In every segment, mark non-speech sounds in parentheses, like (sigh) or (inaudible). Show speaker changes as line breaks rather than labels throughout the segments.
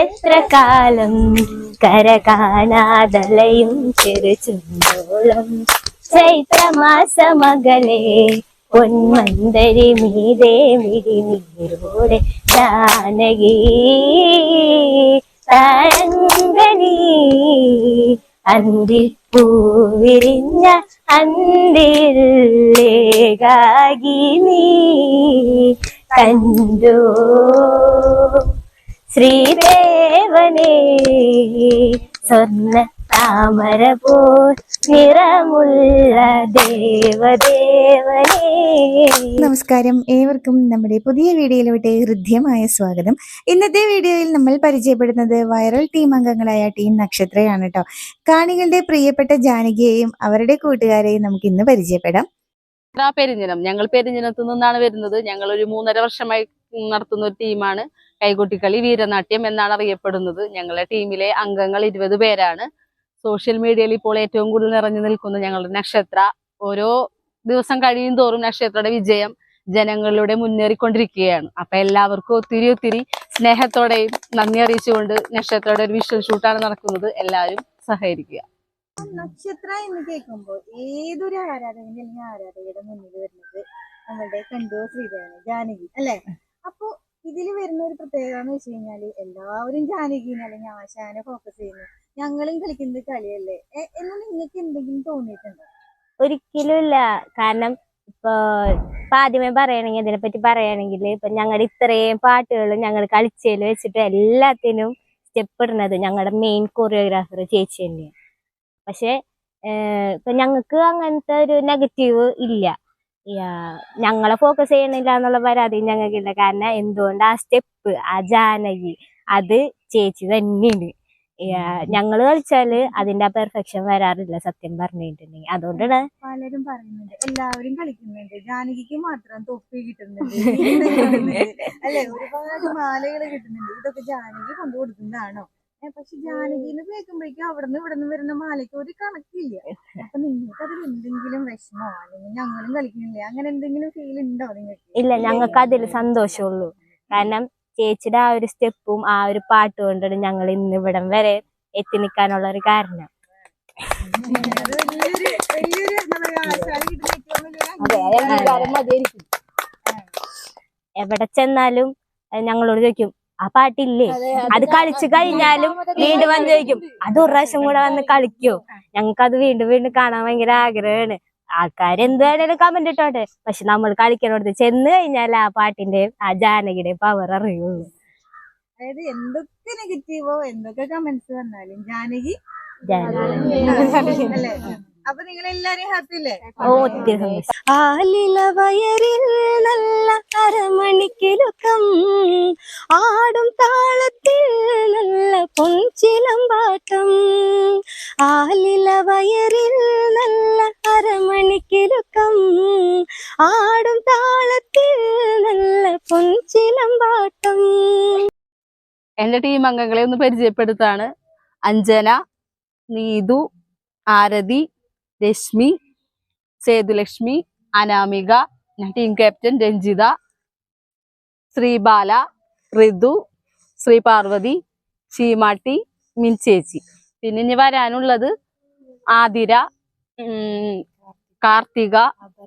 എത്ര കാലം കര കാണാതലയും ചെറുചുണ്ടോളം ചൈത്രമാസമകലെ പൊന്മന്തരി മീതേ മിഴിനീരോടെ ജാനകി. തരംഗനി അന്തിൽ പൂവിരിഞ്ഞ അന്തിലേകാകി നീ കണ്ടോ. ശ്രീദേവനേ സ്വർണ താമര പോ നിറമുള്ള ദേവദേവനേ.
നമസ്കാരം. ഏവർക്കും നമ്മുടെ പുതിയ വീഡിയോയിലോട്ട് ഹൃദ്യമായ സ്വാഗതം. ഇന്നത്തെ വീഡിയോയിൽ നമ്മൾ പരിചയപ്പെടുന്നത് വൈറൽ ടീം അംഗങ്ങളായ ടീം നക്ഷത്രയാണ് കേട്ടോ കാണികളുടെ പ്രിയപ്പെട്ട ജാനകിയെയും അവരുടെ കൂട്ടുകാരെയും നമുക്ക് ഇന്ന് പരിചയപ്പെടാം.
പെരിഞ്ഞനം. ഞങ്ങൾ പെരിഞ്ഞനത്തു നിന്നാണ് വരുന്നത്. ഞങ്ങൾ ഒരു മൂന്നര വർഷമായി നടത്തുന്ന ഒരു ടീമാണ്. കൈകൊട്ടിക്കളി വീരനാട്യം എന്നാണ് അറിയപ്പെടുന്നത്. ഞങ്ങളുടെ ടീമിലെ അംഗങ്ങൾ ഇരുപത് പേരാണ്. സോഷ്യൽ മീഡിയയിൽ ഇപ്പോൾ ഏറ്റവും കൂടുതൽ നിറഞ്ഞു നിൽക്കുന്ന ഞങ്ങളുടെ നക്ഷത്ര. ഓരോ ദിവസം കഴിയും തോറും നക്ഷത്രയുടെ വിജയം ജനങ്ങളിലൂടെ മുന്നേറിക്കൊണ്ടിരിക്കുകയാണ്. അപ്പൊ എല്ലാവർക്കും ഒത്തിരി ഒത്തിരി സ്നേഹത്തോടെയും നന്ദി അറിയിച്ചുകൊണ്ട് നക്ഷത്രയുടെ ഒരു വിഷ്വൽ ഷൂട്ടാണ് നടക്കുന്നത്. എല്ലാവരും സഹകരിക്കുക.
നക്ഷത്ര എന്ന് കേൾക്കുമ്പോൾ ഏതൊരു ആരാധകന്റെ അല്ലെങ്കിൽ ആരാധകയുടെ മുന്നിൽ വരുന്നത്? നമ്മുടെ കണ്ടോ ശ്രീദേവന് ജാനകി അല്ലെ? അപ്പൊ ഇതിൽ വരുന്ന ഒരു പ്രത്യേകത എന്ന് വെച്ച് കഴിഞ്ഞാൽ എല്ലാവരും ജാനകീനെ അല്ലെങ്കിൽ ആശാനെ ഫോക്കസ് ചെയ്യുന്നു. ഞങ്ങളും കളിക്കുന്നത് കളിയല്ലേ? എന്ന് നിങ്ങൾക്ക് എന്തെങ്കിലും തോന്നിയിട്ടുണ്ടോ?
ഒരിക്കലും ഇല്ല. കാരണം ഇപ്പൊ ഇപ്പൊ ആദ്യമേ പറയണെങ്കിൽ ഇതിനെപ്പറ്റി പറയുകയാണെങ്കിൽ ഇപ്പൊ ഞങ്ങളുടെ ഇത്രയും പാട്ടുകൾ ഞങ്ങൾ കളിച്ചതിൽ വെച്ചിട്ട് എല്ലാത്തിനും സ്റ്റെപ്പ് ഇടുന്നത് ഞങ്ങളുടെ മെയിൻ കൊറിയോഗ്രാഫർ ചേച്ചി തന്നെയാണ് പക്ഷെ ഇപ്പൊ ഞങ്ങൾക്ക് അങ്ങനത്തെ ഒരു നെഗറ്റീവ് ഇല്ല. ഞങ്ങളെ ഫോക്കസ് ചെയ്യണില്ല എന്നുള്ള പരാതി ഞങ്ങൾക്കില്ല. കാരണം എന്തുകൊണ്ട് ആ സ്റ്റെപ്പ് ആ ജാനകി? അത് ചേച്ചി തന്നെയാണ്. ഞങ്ങൾ ഞങ്ങൾ കളിച്ചാൽ അതിന്റെ ആ പെർഫെക്ഷൻ വരാറില്ല സത്യം പറഞ്ഞിട്ടുണ്ടെങ്കിൽ. അതുകൊണ്ടാണ്
പലരും പറയുന്നുണ്ട്. എല്ലാവരും കളിക്കുന്നുണ്ട്. ജാനകിക്ക് മാത്രം തൊപ്പി കിട്ടുന്നുണ്ട്. (laughs) അല്ലെ? ഒരുപാട് മാലകൾ കിട്ടുന്നുണ്ട്. ഇതൊക്കെ ജാനകി കൊണ്ടു കൊടുക്കുന്നതാണോ ഏ, പക്ഷെ ജാനകിന്ന് കേൾക്കുമ്പോഴേക്കും അവിടുന്ന് ഇവിടുന്ന് ഇവിടെ വരുന്ന മാലയ്ക്ക് ഒരു കണക്കില്ല. അപ്പൊ നിങ്ങൾക്ക് അതിൽ എന്തെങ്കിലും വിഷമോ? അല്ലെങ്കിൽ ഞങ്ങളും കളിക്കുന്നില്ലേ? അങ്ങനെ എന്തെങ്കിലും ഫീൽ ഉണ്ടോ നിങ്ങൾക്ക്?
ഇല്ല ഞങ്ങൾക്ക് അതിൽ സന്തോഷമുള്ളൂ. കാരണം ചേച്ചിയുടെ ആ ഒരു സ്റ്റെപ്പും ആ ഒരു പാട്ടും കൊണ്ടാണ് ഞങ്ങൾ ഇന്ന് ഇവിടം വരെ എത്തി നിൽക്കാനുള്ള ഒരു കാരണം. എവിടെ ചെന്നാലും ഞങ്ങളോട് ചോദിക്കും ആ പാട്ടില്ലേ? അത് കളിച്ചു കഴിഞ്ഞാലും വീണ്ടും വന്ന് ചോദിക്കും അത് ഒരു പ്രാവശ്യം കൂടെ വന്ന് കളിക്കോ. ഞങ്ങൾക്ക് അത് വീണ്ടും വീണ്ടും കാണാൻ ഭയങ്കര ആഗ്രഹമാണ്. ആൾക്കാർ എന്ത് വേണേലും കമന്റ് ഇട്ടോട്ടെ. പക്ഷെ നമ്മൾ കളിക്കണോടത്ത് ചെന്ന് കഴിഞ്ഞാൽ ആ പാട്ടിന്റെ ആ ജാനകിയുടെയും പവർ അറിയുള്ളൂ.
അതായത് എന്തൊക്കെ നെഗറ്റീവോ എന്തൊക്കെ കമന്റ്സ് വന്നാലും ജാനകി
ജാനകി.
അല്ലേ? അപ്പൊ നിങ്ങൾ എല്ലാരും ഹാപ്പി അല്ലേ
ആലില വയറിൽ നല്ല അരമണിക്കിലുക്കം ആടും താളത്തിൽ നല്ല പൊഞ്ചിലമ്പാട്ടം ആലില വയറിൽ നല്ല അരമണിക്കിലുക്കം ആടും താളത്തിൽ നല്ല പൊഞ്ചിലമ്പാട്ടം
എന്റെ ടീം അംഗങ്ങളെ ഒന്ന് പരിചയപ്പെടുത്താണ്. അഞ്ജന നീതു ആരതി രശ്മി സേതുലക്ഷ്മി അനാമിക ടീം ക്യാപ്റ്റൻ രഞ്ജിത ശ്രീബാല ഋതു ശ്രീ പാർവതി ചീമാട്ടി മിൻചേച്ചി. പിന്നെ ഇനി വരാനുള്ളത് ആതിര കാർത്തിക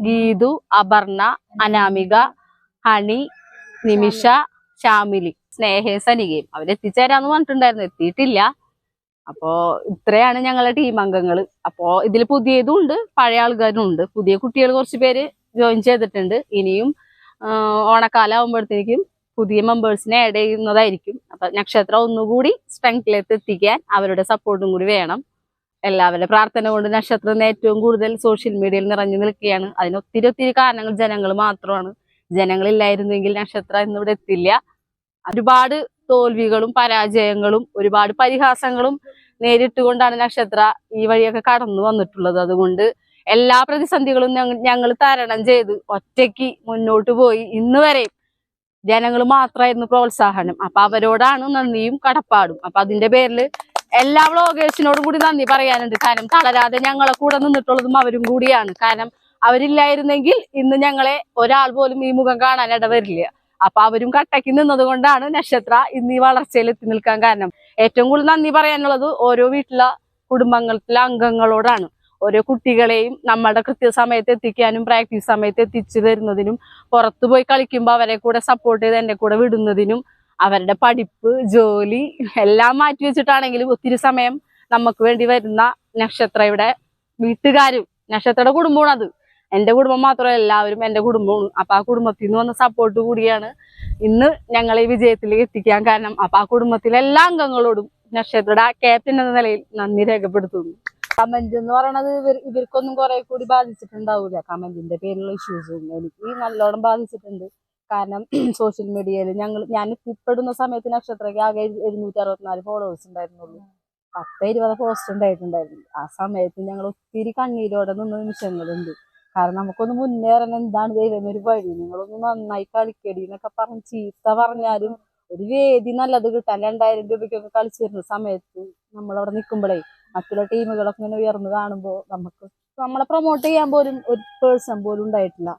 ഗീതു അപർണ അനാമിക ഹണി നിമിഷ ശ്യാമിലി സ്നേഹയും സനികയും അവരെത്തിച്ചേരാന്ന് പറഞ്ഞിട്ടുണ്ടായിരുന്നു. എത്തിയിട്ടില്ല. അപ്പോ ഇത്രയാണ് ഞങ്ങളുടെ ടീം അംഗങ്ങൾ അപ്പോ ഇതിൽ പുതിയതും ഉണ്ട് പഴയ ആൾക്കാരും ഉണ്ട്. പുതിയ കുട്ടികൾ കുറച്ച് പേര് ജോയിൻ ചെയ്തിട്ടുണ്ട്. ഇനിയും ഓണക്കാലം ആകുമ്പോഴത്തേക്കും പുതിയ മെമ്പേഴ്സിനെ ആഡ് ചെയ്യുന്നതായിരിക്കും. അപ്പൊ നക്ഷത്രം ഒന്നുകൂടി സ്ട്രെങ്ത്തിലേക്ക് എത്തിക്കാൻ അവരുടെ സപ്പോർട്ടും കൂടി വേണം. എല്ലാവരുടെ പ്രാർത്ഥന കൊണ്ട് നക്ഷത്രം ഏറ്റവും കൂടുതൽ സോഷ്യൽ മീഡിയയിൽ നിറഞ്ഞു നിൽക്കുകയാണ്. അതിന് ഒത്തിരി ഒത്തിരി കാരണങ്ങൾ ജനങ്ങൾ മാത്രമാണ്. ജനങ്ങളില്ലായിരുന്നെങ്കിൽ നക്ഷത്രം ഇന്നിവിടെ എത്തില്ല. ഒരുപാട് തോൽവികളും പരാജയങ്ങളും ഒരുപാട് പരിഹാസങ്ങളും നേരിട്ടുകൊണ്ടാണ് നക്ഷത്ര ഈ വഴിയൊക്കെ കടന്നു വന്നിട്ടുള്ളത്. അതുകൊണ്ട് എല്ലാ പ്രതിസന്ധികളും ഞങ്ങൾ തരണം ചെയ്ത് ഒറ്റയ്ക്ക് മുന്നോട്ട് പോയി ഇന്ന് വരെയും ജനങ്ങൾ മാത്രമായിരുന്നു പ്രോത്സാഹനം. അപ്പൊ അവരോടാണ് നന്ദിയും കടപ്പാടും. അപ്പൊ അതിന്റെ പേരിൽ എല്ലാ വ്ളോഗേഴ്സിനോടും കൂടി നന്ദി പറയാനുണ്ട്. കാരണം തളരാതെ ഞങ്ങളെ കൂടെ നിന്നിട്ടുള്ളതും അവരും കൂടിയാണ്. കാരണം അവരില്ലായിരുന്നെങ്കിൽ ഇന്ന് ഞങ്ങളെ ഒരാൾ പോലും ഈ മുഖം കാണാൻ ഇടവരില്ല. അപ്പൊ അവരും കട്ടയ്ക്ക് നിന്നത് കൊണ്ടാണ് നക്ഷത്ര ഇന്ന് ഈ വളർച്ചയിൽ എത്തി നിൽക്കാൻ കാരണം. ഏറ്റവും കൂടുതൽ നന്ദി പറയാനുള്ളത് ഓരോ വീട്ടിലെ കുടുംബങ്ങളിലെ അംഗങ്ങളോടാണ്. ഓരോ കുട്ടികളെയും നമ്മുടെ കൃത്യസമയത്ത് എത്തിക്കാനും പ്രാക്ടീസ് സമയത്ത് എത്തിച്ചു തരുന്നതിനും പുറത്തു പോയി കളിക്കുമ്പോൾ അവരെ കൂടെ സപ്പോർട്ട് ചെയ്ത് എന്റെ കൂടെ വിടുന്നതിനും അവരുടെ പഠിപ്പ് ജോലി എല്ലാം മാറ്റി വെച്ചിട്ടാണെങ്കിലും ഒത്തിരി സമയം നമുക്ക് വേണ്ടി വരുന്ന നക്ഷത്രയുടെ വീട്ടുകാരും നക്ഷത്രയുടെ കുടുംബമാണ് അത്. എന്റെ കുടുംബം മാത്രമല്ല എല്ലാവരും എന്റെ കുടുംബമാണ് അപ്പൊ ആ കുടുംബത്തിൽ നിന്ന് വന്ന സപ്പോർട്ട് കൂടിയാണ് ഇന്ന് ഞങ്ങളെ വിജയത്തിലേക്ക് എത്തിക്കാൻ കാരണം. അപ്പൊ ആ കുടുംബത്തിലെ എല്ലാ അംഗങ്ങളോടും നക്ഷത്രയുടെ ക്യാപ്റ്റൻ എന്ന നിലയിൽ നന്ദി രേഖപ്പെടുത്തുന്നു. കമന്റ് എന്ന് പറയണത് ഇവർ ഇവർക്കൊന്നും കുറെ കൂടി ബാധിച്ചിട്ടുണ്ടാവില്ല കമന്റിന്റെ പേരിലുള്ള ഇഷ്യൂസ് എനിക്ക് നല്ലോണം ബാധിച്ചിട്ടുണ്ട്. കാരണം (clears throat) സോഷ്യൽ മീഡിയയിൽ ഞങ്ങൾ ഞാൻ എത്തിപ്പെടുന്ന സമയത്ത് നക്ഷത്രയ്ക്ക് ആകെ എഴുന്നൂറ്റി അറുപത്തിനാല് ഫോളോവേഴ്സ് ഉണ്ടായിരുന്നുള്ളൂ. പത്ത് ഇരുപത് പോസ്റ്റ് ഉണ്ടായിട്ടുണ്ടായിരുന്നു. ആ സമയത്ത് ഞങ്ങൾ ഒത്തിരി കണ്ണീരോടെ നിന്ന നിമിഷങ്ങളുണ്ട്. കാരണം നമുക്കൊന്ന് മുന്നേറണം. എന്താണ് ദൈവം ഒരു വഴി. നിങ്ങളൊന്ന് നന്നായി കളിക്കടി എന്നൊക്കെ പറഞ്ഞ് ചീത്ത പറഞ്ഞാലും ഒരു വേദി നല്ലത് കിട്ടാൻ രണ്ടായിരം രൂപയ്ക്കൊക്കെ കളിച്ചിരുന്ന സമയത്ത് നമ്മളവിടെ നിൽക്കുമ്പോഴേ മറ്റുള്ള ടീമുകളൊക്കെ ഇങ്ങനെ ഉയർന്നു കാണുമ്പോൾ നമുക്ക് നമ്മളെ പ്രൊമോട്ട് ചെയ്യാൻ പോലും ഒരു പേഴ്സൺ പോലും ഉണ്ടായിട്ടില്ല.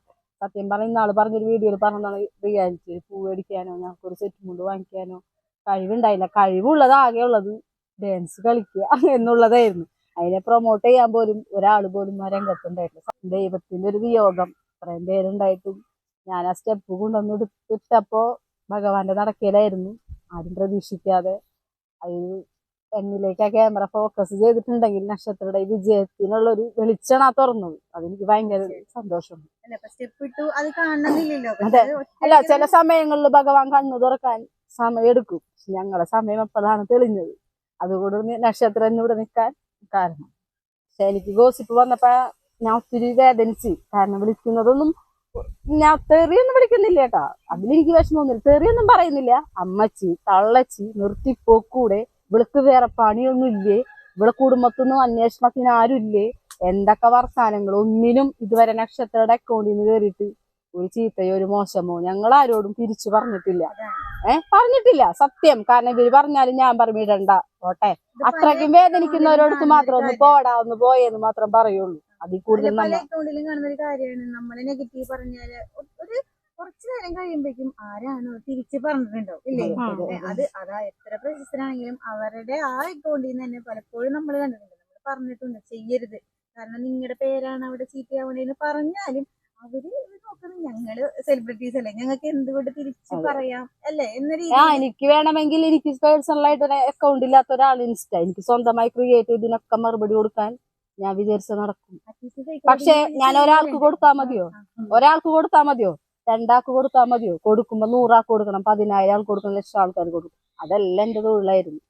സത്യം പറഞ്ഞ ഇന്നാൾ പറഞ്ഞൊരു വീഡിയോയിൽ പറഞ്ഞതാണ് റിയാലിറ്റി പൂ ഒരു സെറ്റ് മുണ്ട് വാങ്ങിക്കാനോ കഴിവുണ്ടായില്ല. കഴിവുള്ളത് ആകെ ഉള്ളത് ഡാൻസ് കളിക്കുക എന്നുള്ളതായിരുന്നു. അതിനെ പ്രൊമോട്ട് ചെയ്യാൻ പോലും ഒരാൾ പോലും ആ രംഗത്തുണ്ടായിട്ടില്ല. ദൈവത്തിന്റെ ഒരു വിയോഗം ഇത്രയും പേരുണ്ടായിട്ടും ഞാൻ ആ സ്റ്റെപ്പ് കൊണ്ടുവന്ന് എടുത്തിട്ടപ്പോ ഭഗവാന്റെ നടക്കലായിരുന്നു. ആരും പ്രതീക്ഷിക്കാതെ അത് എന്നിലേക്ക് ആ ക്യാമറ ഫോക്കസ് ചെയ്തിട്ടുണ്ടെങ്കിൽ നക്ഷത്രയുടെ വിജയത്തിനുള്ള ഒരു വെളിച്ചമാണ് ആ തുറന്നത് അതെനിക്ക് ഭയങ്കര സന്തോഷം
അല്ല സ്റ്റെപ്പ് ഇട്ടു അത്.
അല്ല ചില സമയങ്ങളിൽ ഭഗവാൻ കണ്ണു തുറക്കാൻ സമയം എടുക്കും ഞങ്ങളെ സമയം എപ്പോഴാണ് തെളിഞ്ഞത്. അതുകൊണ്ട് നക്ഷത്രം ഇവിടെ നിൽക്കാൻ കാരണം. പക്ഷെ എനിക്ക് ഗോസിപ്പ് വന്നപ്പോ ഞാൻ ഒത്തിരി വേദനിച്ച്. കാരണം വിളിക്കുന്നതൊന്നും ഞാൻ തെറിയൊന്നും വിളിക്കുന്നില്ല കേട്ടാ. അതിലെനിക്ക് വിഷമമൊന്നുമില്ല തെറിയൊന്നും പറയുന്നില്ല. അമ്മച്ചി തള്ളച്ചി നിർത്തി നിർത്തിപ്പോക്കൂടെ വിളക്ക് വേറെ പണിയൊന്നും ഇല്ലേ? ഇവിടെ കുടുംബത്തൊന്നും അന്വേഷണത്തിന് ഇല്ലേ എന്തൊക്കെ വർത്താനങ്ങൾ ഒന്നിനും ഇതുവരെ നക്ഷത്രയുടെ അക്കൗണ്ടിൽ നിന്ന് കയറിയിട്ട് ഒരു ചീത്തയോ ഒരു മോശമോ ഞങ്ങൾ ആരോടും തിരിച്ചു പറഞ്ഞിട്ടില്ല. ഏഹ് പറഞ്ഞിട്ടില്ല. സത്യം. കാരണം ഇവർ പറഞ്ഞാലും ഞാൻ പറഞ്ഞിടണ്ട പോട്ടെ.
പല
അത്രയ്ക്കും വേദനിക്കുന്നവരോടത്ത് മാത്രം ഒന്ന് പോടാ ഒന്ന് പോയെന്ന് മാത്രം പറയുള്ളൂ. അതിൽ കൂടുതൽ നമ്മ
അക്കൗണ്ടിലും കാണുന്ന ഒരു കാര്യമാണ്. നമ്മൾ നെഗറ്റീവ് പറഞ്ഞാൽ ഒരു കുറച്ചു നേരം കഴിയുമ്പോഴേക്കും ആരാണോ തിരിച്ച് പറഞ്ഞിട്ടുണ്ടോ ഇല്ലേ?
അത്
അതാ എത്ര പ്രശസ്തനാണെങ്കിലും അവരുടെ ആ അക്കൗണ്ടിൽ നിന്ന് തന്നെ പലപ്പോഴും നമ്മൾ കണ്ടിട്ടുണ്ട്. നമ്മൾ പറഞ്ഞിട്ടുണ്ട് ചെയ്യരുത്. കാരണം നിങ്ങളുടെ പേരാണ് അവിടെ ചീത്തയാവണേന്ന് പറഞ്ഞാലും അവർ നോക്കണം. ഞങ്ങൾ സെലിബ്രിറ്റീസ് അല്ലേ? ഞങ്ങൾക്ക് എന്തുകൊണ്ട് തിരിച്ചു. പറയാം? അല്ലേ? എന്ന
ആ എനിക്ക് വേണമെങ്കിൽ എനിക്ക് പേഴ്സണൽ ആയിട്ട് ഒരു അക്കൗണ്ട് ഇല്ലാത്ത ഒരാൾ ഇൻസ്റ്റ എനിക്ക് സ്വന്തമായി ക്രിയേറ്റ് ചെയ്തതിനൊക്കെ മറുപടി കൊടുക്കാൻ ഞാൻ വിചാരിച്ച നടക്കും. പക്ഷെ ഞാൻ ഒരാൾക്ക്. കൊടുത്താൽ മതിയോ? ഒരാൾക്ക് കൊടുത്താൽ മതിയോ? രണ്ടാൾക്ക് കൊടുത്താൽ മതിയോ? കൊടുക്കുമ്പോ നൂറാൾക്ക് കൊടുക്കണം പതിനായിരം ആൾക്ക് കൊടുക്കണം ലക്ഷം ആൾക്കാർ കൊടുക്കും അതല്ല എന്റെ തൊഴിലായിരുന്നു.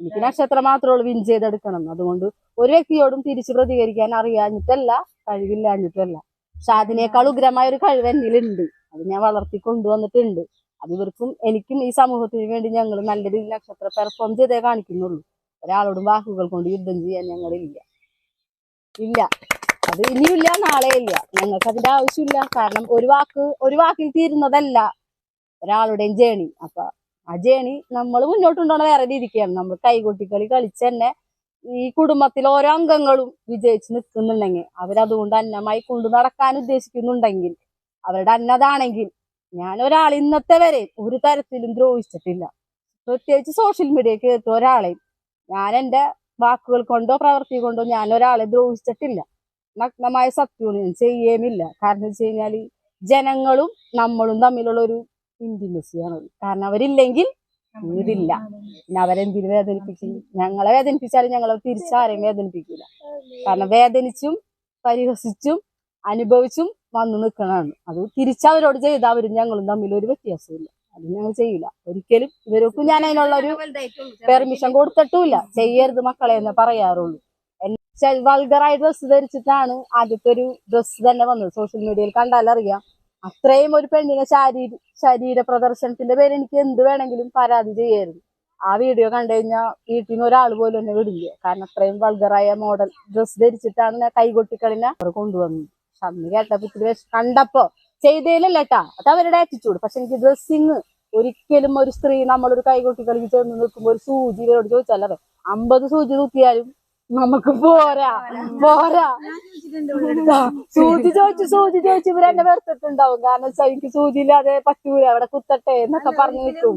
എനിക്ക് നക്ഷത്രം മാത്രമേ ഉള്ളൂ വിൻ ചെയ്തെടുക്കണം. അതുകൊണ്ട് ഒരു വ്യക്തിയോടും തിരിച്ചു പ്രതികരിക്കാൻ അറിയാഞ്ഞിട്ടല്ല കഴിവില്ലാഞ്ഞിട്ടല്ല. പക്ഷെ അതിനേക്കാൾ ഉഗ്രമായ ഒരു കഴിവ് എന്നിലുണ്ട്. അത് ഞാൻ വളർത്തി കൊണ്ടുവന്നിട്ടുണ്ട് അത് ഇവർക്കും എനിക്കും ഈ സമൂഹത്തിന് വേണ്ടി ഞങ്ങൾ നല്ല രീതിയിൽ നക്ഷത്രം പെർഫോം ചെയ്തേ കാണിക്കുന്നുള്ളൂ. ഒരാളോടും വാക്കുകൾ കൊണ്ട് യുദ്ധം ചെയ്യാൻ ഞങ്ങളില്ല. ഇല്ല. അത് ഇനിയില്ല നാളെ ഇല്ല ഞങ്ങൾക്ക് അതിന്റെ ആവശ്യമില്ല. കാരണം ഒരു വാക്ക് ഒരു വാക്കിൽ തീരുന്നതല്ല ഒരാളുടെയും ജേണി അപ്പൊ ആ ജേണി നമ്മൾ മുന്നോട്ട് വേറെ രീതിക്കാണ് നമ്മൾ കൈകൊട്ടിക്കളി കളിച്ച് തന്നെ ഈ കുടുംബത്തിൽ ഓരോ അംഗങ്ങളും വിജയിച്ച് നിൽക്കുന്നുണ്ടെങ്കിൽ അവരതുകൊണ്ട് അന്നമായി കൊണ്ടു നടക്കാൻ ഉദ്ദേശിക്കുന്നുണ്ടെങ്കിൽ അവരുടെ അന്നതാണെങ്കിൽ ഞാൻ ഒരാൾ ഇന്നത്തെ വരെ ഒരു തരത്തിലും ദ്രോഹിച്ചിട്ടില്ല. പ്രത്യേകിച്ച് സോഷ്യൽ മീഡിയ കേട്ട ഒരാളെ ഞാൻ എന്റെ വാക്കുകൾ കൊണ്ടോ പ്രവൃത്തി കൊണ്ടോ ഞാൻ ഒരാളെ ദ്രോഹിച്ചിട്ടില്ല. നഗ്നമായ സത്യമാണ് ഞാൻ ചെയ്യേമില്ല കാരണം വെച്ച് കഴിഞ്ഞാൽ ജനങ്ങളും നമ്മളും തമ്മിലുള്ള ഒരു ഇന്റിമസിയാണ് കാരണം അവരില്ലെങ്കിൽ ഇതില്ല പിന്നെ അവരെന്തിനു വേദനിപ്പിക്കും ഞങ്ങളെ വേദനിപ്പിച്ചാലും ഞങ്ങളെ തിരിച്ചാരെയും വേദനിപ്പിക്കില്ല കാരണം വേദനിച്ചും പരിഹസിച്ചും അനുഭവിച്ചും വന്നു നിൽക്കണതാണ് അത് തിരിച്ചവരോട് ചെയ്ത അവരും ഞങ്ങളും തമ്മിൽ ഒരു വ്യത്യാസമില്ല അത് ഞങ്ങൾ ചെയ്യില്ല ഒരിക്കലും ഇവർക്കും ഞാൻ അതിനുള്ള ഒരു പെർമിഷൻ കൊടുത്തിട്ടുമില്ല. ചെയ്യരുത് മക്കളെ എന്ന് പറയാറുള്ളൂ. വൾഗറായ ഡ്രസ്സ് ധരിച്ചിട്ടാണ് ആദ്യത്തെ ഒരു ഡ്രസ്സ് തന്നെ വന്നത്. സോഷ്യൽ മീഡിയയിൽ കണ്ടാലറിയാം അത്രയും ഒരു പെണ്ണിനെ ശാരീര ശരീര പ്രദർശനത്തിന്റെ പേര് എനിക്ക് എന്ത് വേണമെങ്കിലും പരാതി ചെയ്യായിരുന്നു. ആ വീഡിയോ കണ്ടു കഴിഞ്ഞാൽ വീട്ടിൽ നിന്ന് ഒരാൾ പോലും എന്നെ വിടില്ല. കാരണം അത്രയും വൾഗറായ മോഡൽ ഡ്രസ്സ് ധരിച്ചിട്ടാണ് കൈകൊട്ടിക്കളിനെ അവർ കൊണ്ടുവന്നത്. പക്ഷെ അന്ന് കേട്ടപ്പോ ഇത്തിരി കണ്ടപ്പോ ചെയ്തേലല്ല കേട്ടാ അത് അവരുടെ ആറ്റിറ്റ്യൂഡ് പക്ഷെ എനിക്ക് ഡ്രസ്സിങ് ഒരിക്കലും ഒരു സ്ത്രീ നമ്മളൊരു കൈകൊട്ടിക്കളിക്ക് ചേർന്ന് നിൽക്കുമ്പോൾ ഒരു സൂചി ഇവരോട് ചോദിച്ചാലേ അമ്പത് സൂചി തൂക്കിയാലും നമുക്ക് പോരാ പോരാ. സൂചി ചോദിച്ചു സൂചി ചോദിച്ചു. ഇവരെന്നെ വെറുത്തിട്ടുണ്ടാവും. കാരണം വെച്ചാൽ എനിക്ക് സൂചി ഇല്ലാതെ പറ്റൂല. അവിടെ കുത്തട്ടെ എന്നൊക്കെ പറഞ്ഞു നിൽക്കും.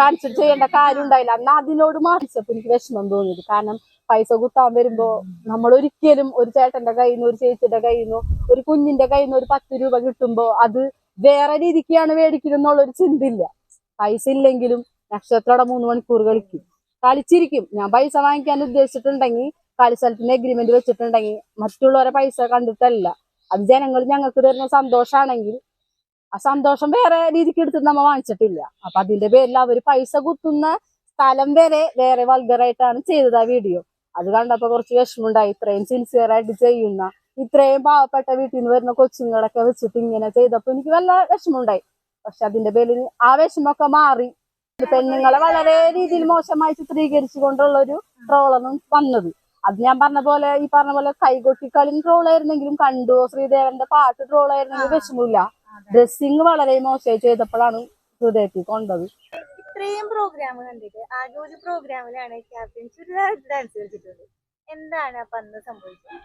കാണിച്ചിട്ട് ചെയ്യേണ്ട കാര്യം ഉണ്ടായില്ല. അന്ന് അതിനോട് മാറിച്ചപ്പോ എനിക്ക് വിഷമം തോന്നിയത്. കാരണം പൈസ കുത്താൻ വരുമ്പോ നമ്മൾ ഒരിക്കലും ഒരു ചേട്ടന്റെ കയ്യിൽ നിന്ന് ഒരു ചേച്ചിയുടെ കയ്യിൽ നിന്ന് ഒരു കുഞ്ഞിന്റെ കയ്യിൽ നിന്ന് ഒരു പത്ത് രൂപ കിട്ടുമ്പോ അത് വേറെ രീതിക്കാണ് മേടിക്കുന്നത് എന്നുള്ളൊരു ചിന്തയില്ല പൈസ ഇല്ലെങ്കിലും നക്ഷത്രയുടെ മൂന്ന് മണിക്കൂർ കളിക്കും. കളിച്ചിരിക്കും ഞാൻ പൈസ വാങ്ങിക്കാൻ ഉദ്ദേശിച്ചിട്ടുണ്ടെങ്കിൽ കളിസ്ഥലത്തിന് എഗ്രിമെന്റ് വെച്ചിട്ടുണ്ടെങ്കിൽ മറ്റുള്ളവരെ പൈസ കണ്ടിട്ടല്ല. അത് ജനങ്ങൾ ഞങ്ങൾക്ക് തരുന്ന സന്തോഷമാണെങ്കിൽ ആ സന്തോഷം വേറെ രീതിക്ക് എടുത്ത് നമ്മൾ വാങ്ങിച്ചിട്ടില്ല. അപ്പൊ അതിന്റെ പേരിൽ അവർ പൈസ കുത്തുന്ന സ്ഥലം വരെ വേറെ വൾഗറായിട്ടാണ് ചെയ്തത് ആ വീഡിയോ അത് കണ്ടപ്പോ കുറച്ച് വിഷമമുണ്ടായി. ഇത്രയും സിൻസിയർ ആയിട്ട് ചെയ്യുന്ന ഇത്രയും പാവപ്പെട്ട വീട്ടിൽ നിന്ന് വരുന്ന കൊച്ചുങ്ങളൊക്കെ വെച്ചിട്ട് ഇങ്ങനെ ചെയ്തപ്പോ എനിക്ക് വല്ല വിഷമമുണ്ടായി. പക്ഷെ അതിന്റെ പേരിൽ ആ വിഷമൊക്കെ മാറി. പെണ്ണുങ്ങളെ വളരെ രീതിയിൽ മോശമായി ചിത്രീകരിച്ചു കൊണ്ടുള്ള ഒരു ട്രോളാണ് വന്നത്. അത് ഞാൻ പറഞ്ഞ പോലെ ഈ പറഞ്ഞ പോലെ കൈകൊട്ടിക്കളി ട്രോൾ ആയിരുന്നെങ്കിലും കണ്ടു. ശ്രീദേവന്റെ പാട്ട് ട്രോളായിരുന്നെങ്കിലും വിഷമില്ല ഡ്രസ്സിങ് വളരെ മോശമായി ചെയ്തപ്പോഴാണ് ഹൃദയത്തിൽ കൊണ്ടത്.
ഇത്രയും പ്രോഗ്രാം കണ്ടിട്ട് ആകെ ഒരു പ്രോഗ്രാമിലാണ് ക്യാപ്റ്റൻ ചുരിദാർ ഡാൻസ് കളിച്ചിട്ടുള്ളത്. എന്താണ് അപ്പൊ അന്ന് സംഭവിച്ചത്?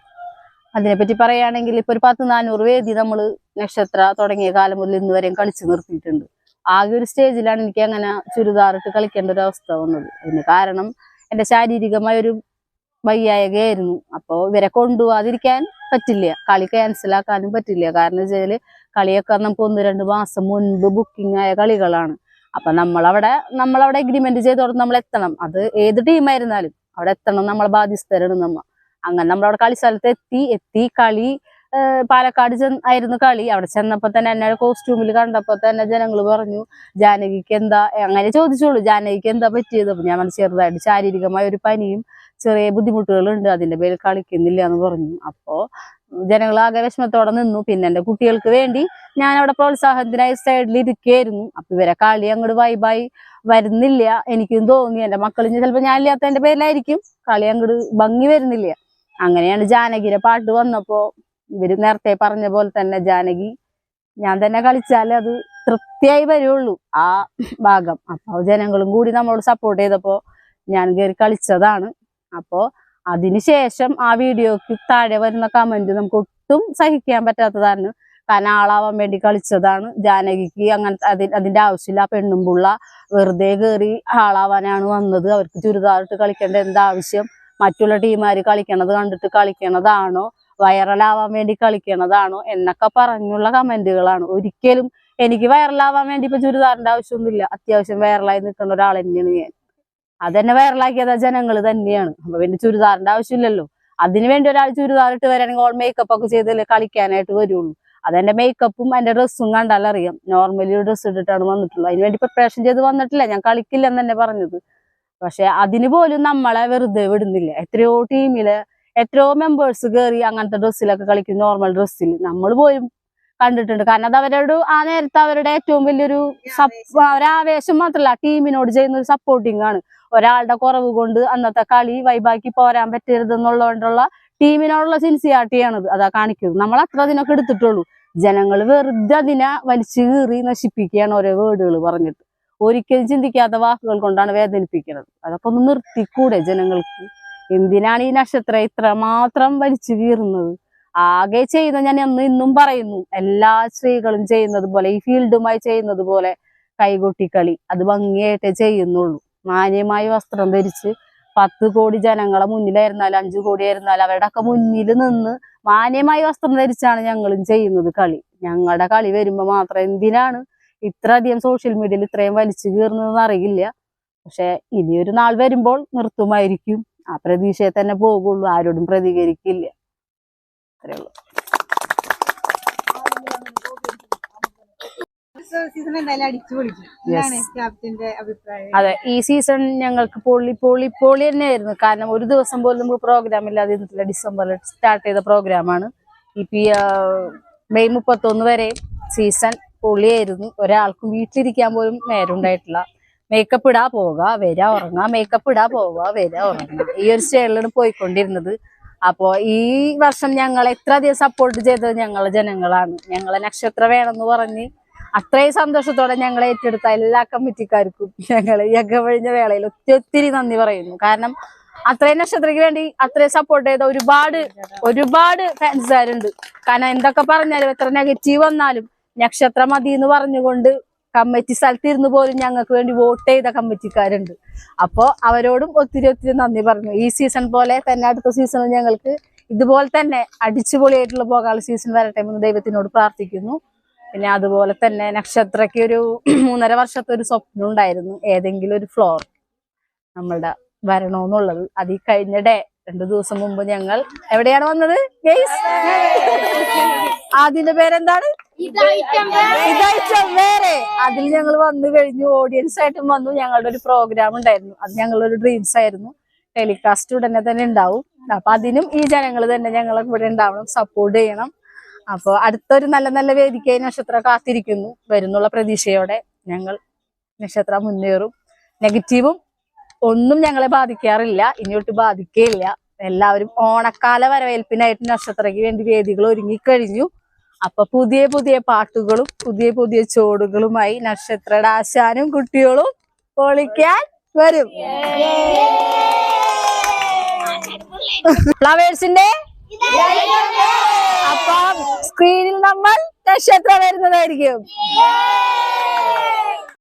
അതിനെപ്പറ്റി പറയുകയാണെങ്കിൽ ഇപ്പൊ ഒരു പത്ത് നാനൂറ് വേദി നമ്മൾ നക്ഷത്ര തുടങ്ങിയ കാലം മുതൽ ഇന്ന് വരെയും കളിച്ചു നിർത്തിയിട്ടുണ്ട്. ആകെ ഒരു സ്റ്റേജിലാണ് എനിക്ക് അങ്ങനെ ചുരിദാറിട്ട് കളിക്കേണ്ട ഒരു അവസ്ഥ വന്നത്. അതിന് കാരണം എന്റെ ശാരീരികമായ ഒരു വയ്യായകയായിരുന്നു. അപ്പോൾ ഇവരെ കൊണ്ടുപോകാതിരിക്കാൻ പറ്റില്ല. കളി ക്യാൻസൽ ആക്കാനും പറ്റില്ല. കാരണം വെച്ചാൽ കളിയൊക്കെ നമുക്ക് ഒന്ന് രണ്ട് മാസം മുൻപ് ബുക്കിംഗ് ആയ കളികളാണ്. അപ്പൊ നമ്മളവിടെ നമ്മളവിടെ എഗ്രിമെന്റ് ചെയ്തോടെ നമ്മൾ എത്തണം. അത് ഏത് ടീമായിരുന്നാലും അവിടെ എത്തണം. നമ്മളെ ബാധ്യസ്ഥരാണ് നമ്മ. അങ്ങനെ നമ്മളവിടെ കളി സ്ഥലത്ത് എത്തി. എത്തി കളി പാലക്കാട് ആയിരുന്നു കളി. അവിടെ ചെന്നപ്പോ തന്നെ എന്നെ കോസ്റ്റ്യൂമിൽ കണ്ടപ്പോ തന്നെ ജനങ്ങൾ പറഞ്ഞു ജാനകിക്ക് എന്താ? അങ്ങനെ ചോദിച്ചോളൂ ജാനകിക്ക് എന്താ പറ്റിയത്? അപ്പൊ ഞാൻ ചെറുതായിട്ട് ശാരീരികമായ ഒരു പനിയും ചെറിയ ബുദ്ധിമുട്ടുകളുണ്ട്. അതിന്റെ പേരിൽ കളിക്കുന്നില്ല എന്ന് പറഞ്ഞു. അപ്പോ ജനങ്ങൾ ആകെ വിഷമത്തോടെ നിന്നു. പിന്നെ എന്റെ കുട്ടികൾക്ക് വേണ്ടി ഞാൻ അവിടെ പ്രോത്സാഹനത്തിനായി സൈഡിൽ ഇരിക്കുകയായിരുന്നു. അപ്പൊ ഇവരെ കളി അങ്ങോട്ട് വൈബായി വരുന്നില്ല. എനിക്കും തോന്നി. എന്റെ മക്കളിന് ചിലപ്പോ ഞാൻ ഇല്ലാത്തതിന്റെ പേരിലായിരിക്കും കളി അങ്ങോട്ട് ഭംഗി വരുന്നില്ല. അങ്ങനെയാണ് ജാനകിയുടെ പാട്ട് വന്നപ്പോ ഇവർ നേരത്തെ പറഞ്ഞ പോലെ തന്നെ ജാനകി ഞാൻ തന്നെ കളിച്ചാൽ അത് തൃപ്തിയായി വരുള്ളൂ ആ ഭാഗം. അപ്പോൾ ജനങ്ങളും കൂടി നമ്മളോട് സപ്പോർട്ട് ചെയ്തപ്പോൾ ഞാൻ കയറി കളിച്ചതാണ്. അപ്പോൾ അതിനുശേഷം ആ വീഡിയോക്ക് താഴെ വരുന്ന കമന്റ് നമുക്ക് ഒട്ടും സഹിക്കാൻ പറ്റാത്തതാണ്. കാരണം ആളാവാൻ വേണ്ടി കളിച്ചതാണ്. ജാനകിക്ക് അങ്ങനത്തെ അതി അതിന്റെ ആവശ്യമില്ല. പെണ്ണും പുള്ള വെറുതെ കയറി ആളാവാനാണ് വന്നത്. അവർക്ക് ചുരിദാറിട്ട് കളിക്കേണ്ട എന്താവശ്യം? മറ്റുള്ള ടീമാര് കളിക്കണത് കണ്ടിട്ട് കളിക്കണതാണോ? വൈറലാവാൻ വേണ്ടി കളിക്കണതാണോ എന്നൊക്കെ പറഞ്ഞുള്ള കമന്റുകളാണ്. ഒരിക്കലും എനിക്ക് വൈറലാവാൻ വേണ്ടി ഇപ്പൊ ചുരിദാറിന്റെ ആവശ്യമൊന്നുമില്ല. അത്യാവശ്യം വൈറലായി നിൽക്കുന്ന ഒരാൾ തന്നെയാണ് ഞാൻ. അതെന്നെ വൈറലാക്കിയത് ജനങ്ങൾ തന്നെയാണ്. അപ്പൊ പിന്നെ ചുരിദാറിന്റെ ആവശ്യമില്ലല്ലോ. അതിനു വേണ്ടി ഒരാൾ ചുരിദാർ ഇട്ട് വരാണെങ്കിൽ ഓൾ മേക്കപ്പ് ഒക്കെ ചെയ്തല്ലേ കളിക്കാനായിട്ട് വരുള്ളൂ. അതെന്റെ മേക്കപ്പും എന്റെ ഡ്രസ്സും കണ്ടാൽ അറിയാം. നോർമലി ഡ്രസ്സ് ഇട്ടിട്ടാണ് വന്നിട്ടുള്ളത്. അതിന് വേണ്ടി പ്രിപ്പറേഷൻ ചെയ്ത് വന്നിട്ടില്ല. ഞാൻ കളിക്കില്ലെന്ന് തന്നെ പറഞ്ഞത്. പക്ഷെ അതിന് പോലും നമ്മളെ വെറുതെ വിടുന്നില്ല. എത്രയോ ടീമിൽ എത്രയോ മെമ്പേഴ്സ് കയറി അങ്ങനത്തെ ഡ്രസ്സിലൊക്കെ കളിക്കും നോർമൽ ഡ്രസ്സിൽ നമ്മൾ പോലും കണ്ടിട്ടുണ്ട്. കാരണം അത് അവരോട് ആ നേരത്തെ അവരുടെ ഏറ്റവും വലിയൊരു ഒരാവേശം മാത്രമല്ല ടീമിനോട് ചെയ്യുന്ന ഒരു സപ്പോർട്ടിങ് ആണ്. ഒരാളുടെ കുറവ് കൊണ്ട് അന്നത്തെ കളി വൈബാക്കി പോരാൻ പറ്റരുത് എന്നുള്ളതുകൊണ്ടുള്ള ടീമിനോടുള്ള സിൻസിയാരിറ്റിയാണത് അതാ കാണിക്കുന്നത്. നമ്മൾ അത്ര അതിനൊക്കെ എടുത്തിട്ടുള്ളൂ. ജനങ്ങൾ വെറുതെ അതിനെ വലിച്ചു കീറി നശിപ്പിക്കുകയാണ് ഓരോ വേർഡുകൾ പറഞ്ഞിട്ട്. ഒരിക്കലും ചിന്തിക്കാത്ത വാക്കുകൾ കൊണ്ടാണ് വേദനിപ്പിക്കുന്നത്. അതൊക്കെ ഒന്ന് നിർത്തിക്കൂടെ ജനങ്ങൾക്ക്? എന്തിനാണ് ഈ നക്ഷത്രം ഇത്ര മാത്രം വലിച്ചു കീറുന്നത്? ആകെ ചെയ്യുന്ന ഞാൻ അന്ന് ഇന്നും പറയുന്നു എല്ലാ സ്ത്രീകളും ചെയ്യുന്നത് പോലെ ഈ ഫീൽഡുമായി ചെയ്യുന്നത് പോലെ കൈകൊട്ടിക്കളി അത് ഭംഗിയായിട്ടേ ചെയ്യുന്നുള്ളൂ. മാന്യമായി വസ്ത്രം ധരിച്ച് പത്ത് കോടി ജനങ്ങളെ മുന്നിലായിരുന്നാലും അഞ്ചു കോടി ആയിരുന്നാലും അവരുടെ ഒക്കെ മുന്നിൽ നിന്ന് മാന്യമായി വസ്ത്രം ധരിച്ചാണ് ഞങ്ങളും ചെയ്യുന്നത് കളി. ഞങ്ങളുടെ കളി വരുമ്പോൾ മാത്രം എന്തിനാണ് ഇത്രയധികം സോഷ്യൽ മീഡിയയിൽ ഇത്രയും വലിച്ചു കീറുന്നതെന്ന് അറിയില്ല. പക്ഷെ ഇനിയൊരു നാൾ വരുമ്പോൾ നിർത്തുമായിരിക്കും. ആ പ്രതീക്ഷയെ തന്നെ പോകുള്ളൂ ആരോടും പ്രതികരിക്കില്ല. അത്രേ ഉള്ളൂ. അതെ ഈ സീസൺ ഞങ്ങൾക്ക് പൊളി പൊളി പൊളി തന്നെയായിരുന്നു. കാരണം ഒരു ദിവസം പോലും നമുക്ക് പ്രോഗ്രാം ഇല്ലാതെ ഇരുന്നിട്ടില്ല. ഡിസംബറിൽ സ്റ്റാർട്ട് ചെയ്ത പ്രോഗ്രാമാണ് ഇപ്പൊ ഈ, പി മെയ് മുപ്പത്തൊന്ന് വരെ സീസൺ പൊളിയായിരുന്നു ഒരാൾക്കും വീട്ടിലിരിക്കാൻ പോലും നേരം ഉണ്ടായിട്ടില്ല മേക്കപ്പ് ഇടാ പോവുക വരാ ഉറങ്ങാ. മേക്കപ്പ് ഇടാ പോവുക വരാ ഉറങ്ങുക ഈ ഒരു സ്റ്റൈലിലാണ് പോയിക്കൊണ്ടിരുന്നത്. അപ്പോ ഈ വർഷം ഞങ്ങൾ എത്ര അധികം സപ്പോർട്ട് ചെയ്തത് ഞങ്ങളെ ജനങ്ങളാണ്. ഞങ്ങളെ നക്ഷത്രം വേണമെന്ന് പറഞ്ഞ് അത്രയും സന്തോഷത്തോടെ ഞങ്ങളെ ഏറ്റെടുത്ത എല്ലാ കമ്മിറ്റിക്കാർക്കും ഞങ്ങൾ കഴിഞ്ഞ വേളയിൽ ഒത്തിരി ഒത്തിരി നന്ദി പറയുന്നു. കാരണം അത്രയും നക്ഷത്രയ്ക്ക് വേണ്ടി അത്രയും സപ്പോർട്ട് ചെയ്ത ഒരുപാട് ഒരുപാട് ഫാൻസുകാരുണ്ട് കാരണം എന്തൊക്കെ പറഞ്ഞാലും എത്ര നെഗറ്റീവ് വന്നാലും നക്ഷത്രം മതി എന്ന് പറഞ്ഞുകൊണ്ട് കമ്മിറ്റി സ്ഥലത്ത് ഇരുന്ന് പോലും ഞങ്ങൾക്ക് വേണ്ടി വോട്ട് ചെയ്ത കമ്മിറ്റിക്കാരുണ്ട്. അപ്പോൾ അവരോടും ഒത്തിരി ഒത്തിരി നന്ദി പറഞ്ഞു. ഈ സീസൺ പോലെ തന്നെ അടുത്ത സീസണിൽ ഞങ്ങൾക്ക് ഇതുപോലെ തന്നെ അടിച്ചുപൊളിയായിട്ടുള്ള പോകാനുള്ള സീസൺ വരട്ടെ എന്ന് ദൈവത്തിനോട് പ്രാർത്ഥിക്കുന്നു. പിന്നെ അതുപോലെ തന്നെ നക്ഷത്രയ്ക്ക് ഒരു (clears throat) മൂന്നര വർഷത്തെ ഒരു സ്വപ്നം ഉണ്ടായിരുന്നു. ഏതെങ്കിലും ഒരു ഫ്ലോർ നമ്മളുടെ വരണമെന്നുള്ളത്. അത് ഈ കഴിഞ്ഞ ഡേ രണ്ടു ദിവസം മുമ്പ് ഞങ്ങൾ എവിടെയാണ് വന്നത്? ഗെയ്സ് അതിന്റെ പേരെന്താണ്? ഇതായിട്ടം വേറെ. അതിൽ ഞങ്ങൾ വന്നു കഴിഞ്ഞു. ഓഡിയൻസ് ആയിട്ടും വന്നു. ഞങ്ങളുടെ ഒരു പ്രോഗ്രാം ഉണ്ടായിരുന്നു. അത് ഞങ്ങളൊരു ഒരു ഡ്രീംസ് ആയിരുന്നു. ടെലികാസ്റ്റ് ഉടനെ തന്നെ ഉണ്ടാവും. അപ്പൊ അതിനും ഈ ജനങ്ങൾ തന്നെ ഞങ്ങളെ കൂടെ ഉണ്ടാവണം. സപ്പോർട്ട് ചെയ്യണം. അപ്പൊ അടുത്തൊരു നല്ല നല്ല വേദിക്കായി നക്ഷത്ര കാത്തിരിക്കുന്നു. വരുന്നുള്ള പ്രതീക്ഷയോടെ ഞങ്ങൾ നക്ഷത്ര മുന്നേറും. നെഗറ്റീവും ഒന്നും ഞങ്ങളെ ബാധിക്കാറില്ല. ഇനിയൊട്ട് ബാധിക്കുകയില്ല എല്ലാവരും ഓണക്കാല വരവേൽപ്പിനായിട്ട് നക്ഷത്രയ്ക്ക് വേണ്ടി വേദികൾ ഒരുങ്ങിക്കഴിഞ്ഞു. അപ്പൊ പുതിയ പുതിയ പാട്ടുകളും പുതിയ പുതിയ ചോടുകളുമായി നക്ഷത്രയുടെ ആശാനും കുട്ടികളും പൊളിക്കാൻ വരും. ഫ്ലവേഴ്സിന്റെ അപ്പൊ സ്ക്രീനിൽ നമ്മൾ നക്ഷത്രം വരുന്നതായിരിക്കും.